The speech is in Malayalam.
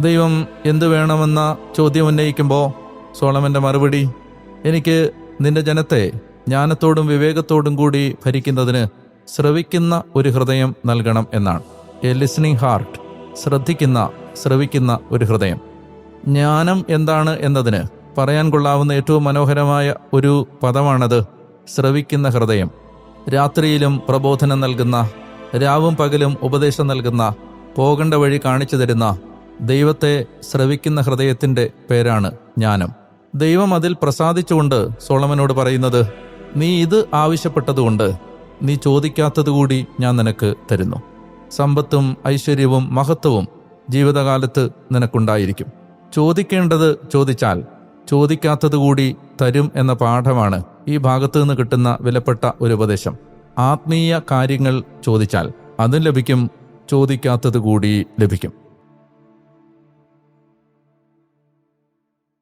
ദൈവം എന്തു വേണമെന്ന ചോദ്യം ഉന്നയിക്കുമ്പോൾ സോളമന്റെ മറുപടി എനിക്ക് നിന്റെ ജനത്തെ ജ്ഞാനത്തോടും വിവേകത്തോടും കൂടി ഭരിക്കുന്നതിന് ശ്രവിക്കുന്ന ഒരു ഹൃദയം നൽകണം എന്നാണ്. എ ലിസണിംഗ് ഹാർട്ട് ശ്രദ്ധിക്കുന്ന ശ്രവിക്കുന്ന ഒരു ഹൃദയം. ജ്ഞാനം എന്താണ് എന്നതിന് പറയാൻ കൊള്ളാവുന്ന ഏറ്റവും മനോഹരമായ ഒരു പദമാണത് ശ്രവിക്കുന്ന ഹൃദയം. രാത്രിയിലും പ്രബോധനം നൽകുന്ന രാവും പകലും ഉപദേശം നൽകുന്ന പോകേണ്ട വഴി കാണിച്ചു തരുന്ന ദൈവത്തെ ശ്രവിക്കുന്ന ഹൃദയത്തിന്റെ പേരാണ് ജ്ഞാനം. ദൈവം അതിൽ പ്രസാദിച്ചുകൊണ്ട് സോളമനോട് പറയുന്നത് നീ ഇത് ആവശ്യപ്പെട്ടതുകൊണ്ട് നീ ചോദിക്കാത്തതുകൂടി ഞാൻ നിനക്ക് തരുന്നു. സമ്പത്തും ഐശ്വര്യവും മഹത്വവും ജീവിതകാലത്ത് നിനക്കുണ്ടായിരിക്കും. ചോദിക്കേണ്ടത് ചോദിച്ചാൽ ചോദിക്കാത്തതുകൂടി തരും എന്ന പാഠമാണ് ഈ ഭാഗത്തു നിന്ന് കിട്ടുന്ന വിലപ്പെട്ട ഒരു ഉപദേശം. ആത്മീയ കാര്യങ്ങൾ ചോദിച്ചാൽ അതും ലഭിക്കും ചോദിക്കാത്തതുകൂടി ലഭിക്കും.